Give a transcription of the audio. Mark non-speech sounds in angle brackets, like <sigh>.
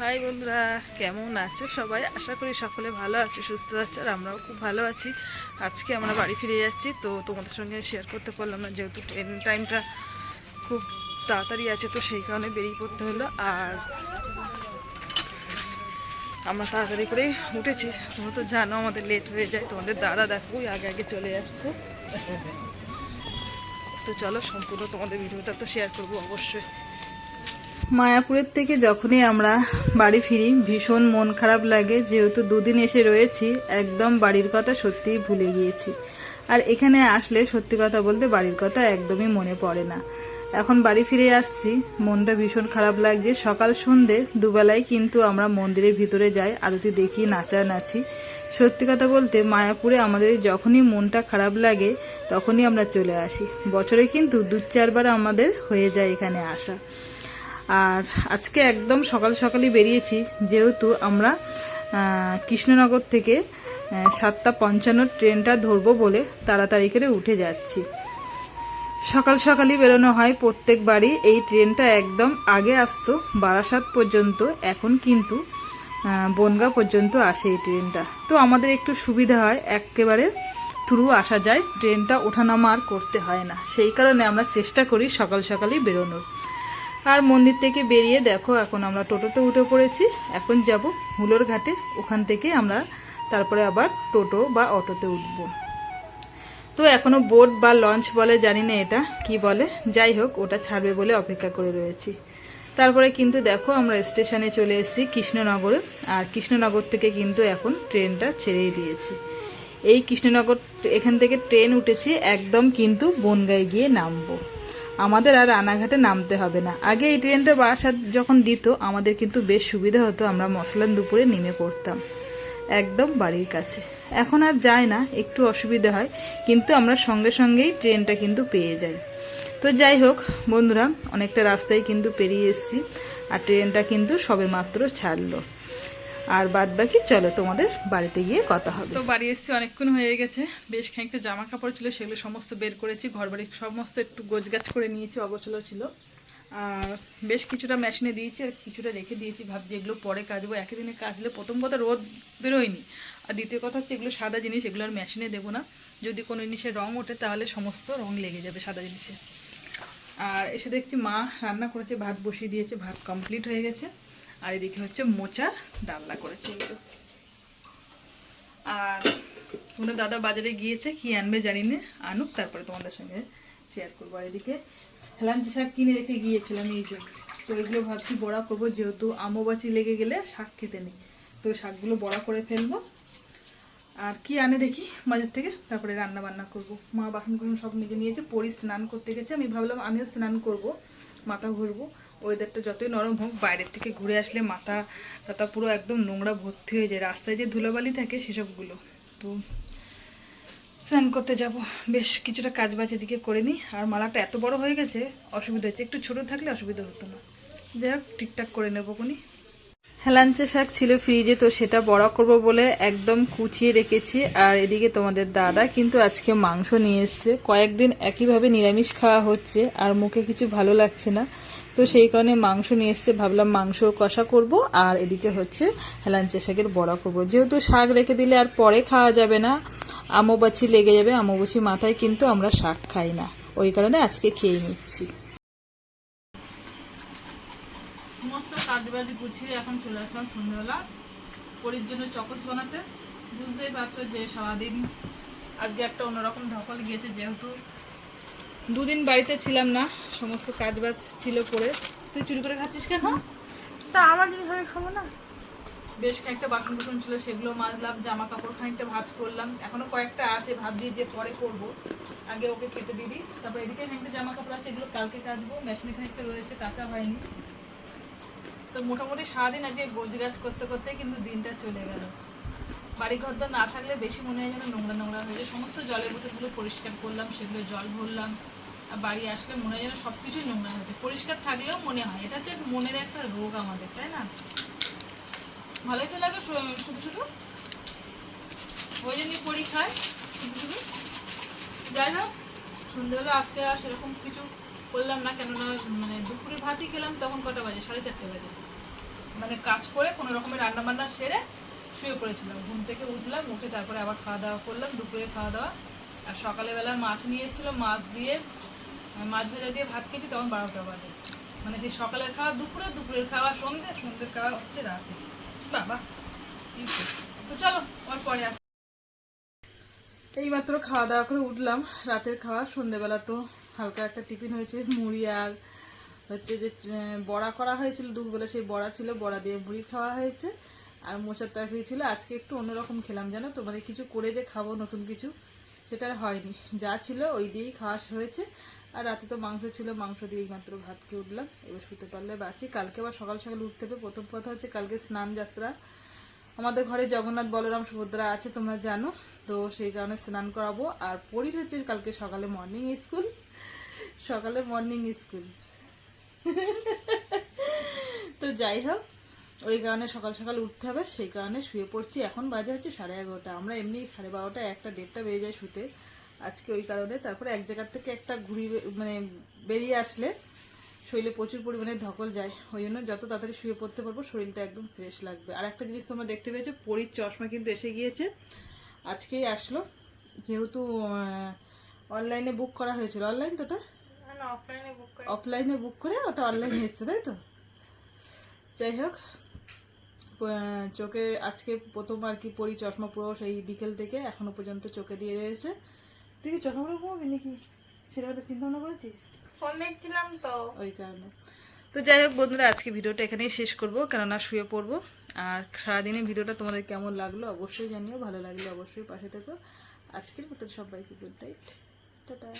High বন্ধুরা, কেমন আছো সবাই? আশা করি সকলে ভালো আছো, সুস্থ আছো, আর আমরাও খুব ভালো আছি। আজকে আমরা বাড়ি ফিরে যাচ্ছি, তো তোমাদের সঙ্গে শেয়ার করতে পারলাম না, যেহেতু ট্রেন টাইমটা খুব তাড়াতাড়ি আছে, তো সেই কারণে বেরিয়ে পড়তে হলো। আর আমরা তাড়াতাড়ি করেই উঠেছি। তোমরা তো জানো আমাদের লেট হয়ে যায়, তোমাদের দাদা দেখো আগে আগে চলে যাচ্ছে তো চলো, সম্পূর্ণ তোমাদের ভিডিওটা তো শেয়ার করব অবশ্যই। মায়াপুরের থেকে যখনই আমরা বাড়ি ফিরি, ভীষণ মন খারাপ লাগে। যেহেতু দুদিন এসে রয়েছি, একদম বাড়ির কথা সত্যিই ভুলে গিয়েছি। আর এখানে আসলে সত্যি কথা বলতে বাড়ির কথা একদমই মনে পড়ে না। এখন বাড়ি ফিরে আসছি, মনটা ভীষণ খারাপ লাগছে। সকাল সন্ধে, দুবেলায় কিন্তু আমরা মন্দিরের ভিতরে যাই, আরতি দেখি নাচা নাচি সত্যি কথা বলতে মায়াপুরে আমাদের যখনই মনটা খারাপ লাগে, তখনই আমরা চলে আসি। বছরে কিন্তু দু চারবার আমাদের হয়ে যায় এখানে আসা। আর আজকে একদম সকাল সকালই বেরিয়েছি, যেহেতু আমরা কৃষ্ণনগর থেকে সাতটা পঞ্চান্ন ট্রেনটা ধরবো বলে তাড়াতাড়ি করে উঠে যাচ্ছি। সকাল সকালই বেরোনো হয় প্রত্যেকবারই। এই ট্রেনটা একদম আগে আসতো, বারাসাত পর্যন্ত, এখন কিন্তু বনগাঁ পর্যন্ত আসে এই ট্রেনটা। তো আমাদের একটু সুবিধা হয়, একেবারে থ্রু আসা যায়, ট্রেনটা ওঠানামা আর করতে হয় না। সেই কারণে আমরা চেষ্টা করি সকাল সকালই বেরোনোর। আর মন্দির থেকে বেরিয়ে দেখো, এখন আমরা টোটোতে উঠে পড়েছি। এখন যাব হুলোর ঘাটে। ওখান থেকে আমরা তারপরে আবার টোটো বা অটোতে উঠব। তো এখনও বোট বা লঞ্চ বলে জানি না এটা কি বলে। যাই হোক, ওটা ছাড়বে বলে অপেক্ষা করে রয়েছি। তারপরে কিন্তু দেখো, আমরা স্টেশনে চলে এসেছি কৃষ্ণনগরে। আর কৃষ্ণনগর থেকে কিন্তু এখন ট্রেনটা ছেড়েই দিয়েছি। এই কৃষ্ণনগর, এখান থেকে ট্রেন উঠেছি একদম কিন্তু বনগায় গিয়ে নামবো। আমাদের আর রানাঘাটে নামতে হবে না। আগে এই ট্রেনটা বারাসাত যখন দিত, আমাদের কিন্তু বেশ সুবিধা হতো, আমরা মশলান দুপুরে নেমে পড়তাম একদম বাড়ির কাছে। এখন আর যায় না, একটু অসুবিধা হয়, কিন্তু আমরা সঙ্গে সঙ্গেই ট্রেনটা কিন্তু পেয়ে যাই। তো যাই হোক, বন্ধুরা, অনেকটা রাস্তায় কিন্তু পেরিয়ে এসেছি, আর ট্রেনটা কিন্তু সবে মাত্র ছাড়লো। আর বাদ বাকি, চলো তোমাদের বাড়িতে গিয়ে কথা হবে। তো বাড়ি এসেছি, অনেকক্ষণ হয়ে গেছে। বেশ খানিকটা জামা কাপড় ছিল, সেগুলো সমস্ত বের করেছি। ঘর বাড়ি সমস্ত একটু গোছগাছ করে নিয়েছি, অগোছলো ছিল। আর বেশ কিছুটা মেশিনে দিয়েছি, আর কিছুটা রেখে দিয়েছি। ভাবছি এগুলো পরে কাচবো। একই দিনে কাচলে প্রথম কথা রোদ বেরোয়নি। আর দ্বিতীয় কথা হচ্ছে এগুলো সাদা জিনিস, এগুলো আর মেশিনে দেবো না। যদি কোনো জিনিসের রং ওঠে, তাহলে সমস্ত রং লেগে যাবে সাদা জিনিসে। আর এসে দেখছি মা রান্না করেছে, ভাত বসিয়ে দিয়েছে, ভাত কমপ্লিট হয়ে গেছে। আর এদিকে হচ্ছে মোচা ডালনা করেছে এগুলো। আর তোমাদের দাদা বাজারে গিয়েছে, কি আনবে জানি না আনুক, তারপরে তোমাদের সঙ্গে শেয়ার করব। আর এদিকে হেলাঞ্চি শাক কিনে রেখে গিয়েছিলাম, এই জন্য তো এগুলো ভাবছি বড়া করব, যেহেতু আমবাচি লেগে গেলে শাক খেতে নেই। তো শাকগুলো বড়া করে ফেলব। আর কি আনে দেখি বাজার থেকে? তারপরে রান্না বান্না করব। মা বাসন কুসন সব নিজে নিয়েছে, পরি স্নান করতে গেছে। আমি ভাবলাম আমিও স্নান করব, মাথা ঘুরবো। ওয়েদারটা যতই নরম হোক, বাইরের থেকে ঘুরে আসলে মাথা টাথা পুরো একদম নোংরা ভর্তি হয়ে যায়। রাস্তায় যে ধুলোবালি থাকে সেসবগুলো। তো স্নান করতে যাব। বেশ কিছুটা কাজ বাজ এদিকে করে নিই। আর মালাটা এত বড় হয়ে গেছে, অসুবিধা হচ্ছে। একটু ছোট থাকলে অসুবিধা হতো না। যাই হোক, ঠিকঠাক করে নেব কোনি হেলাঞ্চা শাক ছিল ফ্রিজে, তো সেটা বড়া করব বলে একদম কুচিয়ে রেখেছি। আর এদিকে তোমাদের দাদা কিন্তু আজকে মাংস নিয়ে এসছে। কয়েকদিন একইভাবে নিরামিষ খাওয়া হচ্ছে, আর মুখে কিছু ভালো লাগছে না। তো সেই কারণে মাংস নিয়ে এসছে, ভাবলাম মাংস কষা করব, আর এদিকে হচ্ছে হেলাঞ্চা শাকের বড়া করব। যেহেতু শাক রেখে দিলে আর পরে খাওয়া যাবে না, আমবাচি লেগে যাবে, আমবাচি মাথায় কিন্তু আমরা শাক খাই না। ওই কারণে আজকে খেয়ে নিচ্ছি। সমস্ত কাজবাজ গুছিয়ে এখন চলে আসলাম সন্ধ্যাবেলা। পরির জন্য চকস বানাতে। বুঝতেই পারছ যে সারাদিন আজকে একটা অন্যরকম ধকল গিয়েছে, যেহেতু দুদিন বাড়িতে ছিলাম না সমস্ত কাজ বাজ ছিল পরে তুই চুরি করে খাচ্ছিস কেন? তা আমার জিনিস আমি খাব না। বেশ কয়েকটা বাসন কুসন ছিল সেগুলো মাজলাম জামা কাপড় খানিকটা ভাজ করলাম। এখনও কয়েকটা আছে ভাবছি যে পরে করব। আগে ওকে কেটে দিবি তারপর এদিকে খানিকটা জামা কাপড় আছে এগুলো কালকে কাচবো। মেশিনে খানিকটা রয়েছে কাঁচা হয়নি। তো মোটামুটি সারাদিন আজকে গোজ গাছ করতে করতে কিন্তু দিনটা চলে গেল। বাড়ি ঘর না থাকলে বেশি মনে হয় যেন নোংরা নোংরা হয়ে যায়। সমস্ত জলের বোতলগুলো পরিষ্কার করলাম, সেগুলো জল ভরলাম, আর বাড়ি আসলে মনে হয় যেন সব কিছুই নোংরা হয়েছে পরিষ্কার থাকলেও মনে হয়, এটা হচ্ছে মনের একটা রোগ আমাদের, তাই না? ভালোই তো লাগে শুধু শুধু? ওই জন্যই পরীক্ষায় শুধু শুধু? যাই হোক, সন্ধ্যেবেলা আজকে আর সেরকম কিছু করলাম না, কেননা মানে দুপুরে ভাতই খেলাম, তখন কটা বাজে? সাড়ে চারটে বাজে। মানে কাজ করে কোনো রকমের রান্না বান্না সেরে শুয়ে পড়েছিলাম। ঘুম থেকে উঠলাম, উঠে তারপরে আবার খাওয়া দাওয়া করলাম, দুপুরে খাওয়া দাওয়া। আর সকালবেলা মাছ নিয়ে এসেছিল, মাছ দিয়ে মাছ ভাজা দিয়ে ভাত খেয়েছি, তখন বারোটা বাজে। মানে সেই সকালের খাওয়া দুপুরে, দুপুরের খাওয়া সন্ধ্যে, সন্ধ্যের খাওয়া হচ্ছে রাতে। বাবা তো চলো ওর পরে আস। এইমাত্র খাওয়া দাওয়া করে উঠলাম, রাতের খাওয়া, সন্ধ্যেবেলা তো হালকা একটা টিফিন হয়েছে, মুড়ি আর হচ্ছে যে বড়া করা হয়েছিল দুপুরবেলা সেই বড়া ছিল, বড়া দিয়ে মুড়ি খাওয়া হয়েছে। আর মোচার তরকারি ছিল, আজকে একটু অন্যরকম খেলাম, জানো তো? মানে কিছু করে যে খাব, নতুন কিছু, সেটা হয়নি। যা ছিল ওই দিয়েই খাওয়া হয়েছে। আর রাতে তো মাংস ছিল, মাংস দিয়েই মাত্র ভাত খেয়ে উঠলাম। এবার শুতে পারলে বাঁচি। কালকে আবার সকাল সকাল উঠতে হবে। প্রথম কথা হচ্ছে কালকে স্নান যাত্রা। আমাদের ঘরে জগন্নাথ, বলরাম, সুভদ্রা আছে, তোমরা জানো। তো সেই কারণে স্নান করাবো। আর পরীর হচ্ছে কালকে সকালে মর্নিং স্কুল সকালে মর্নিং স্কুল <laughs> তো যাই হোক। ওই কারণে সকাল সকাল উঠতে হবে সেই কারণে শুয়ে পড়ছি। এখন বাজে হচ্ছে সাড়ে এগারোটা। আমরা এমনি সাড়ে বারোটা একটা দেড়টা বেজে যায় শুতে। আজকে ওই কারণে তারপরে এক জায়গার থেকে একটা ঘুরি মানে বেরিয়ে আসলে শরীরে প্রচুর পরিমাণে ধকল যায়। ওই জন্য যত তাড়াতাড়ি শুয়ে পড়তে পারব শরীরটা একদম ফ্রেশ লাগবে। আর একটা জিনিস তোমরা দেখতে পেয়েছ পরীর চশমা কিন্তু এসে গিয়েছে। আজকেই আসলো। যেহেতু অনলাইনে বুক করা হয়েছিল। অনলাইন তো ওটা? অফলাইনে বুক করে অফলাইনে বুক করে ওটা অনলাইনে এসছে তাই তো? যাই হোক। চোখে আজকে প্রথম আর কি পরি চশমা পুরো সেই বিকেল থেকে এখনও পর্যন্ত চোখে দিয়ে রয়েছে। তুই কি চশমা পরে ঘুমাবি নাকি? সেটা একটা চিন্তা ভাবনা করেছিস। ফোন দেখছিলাম তো। ওই কারণে। তো যাই হোক বন্ধুরা আজকে ভিডিওটা এখানেই শেষ করব কেননা শুয়ে পড়ব। আর সারাদিনে ভিডিওটা তোমাদের কেমন লাগল অবশ্যই জানিও ভালো লাগলে অবশ্যই পাশে থেকো। আজকের মতন সবাইকে গুড নাইট টাটা।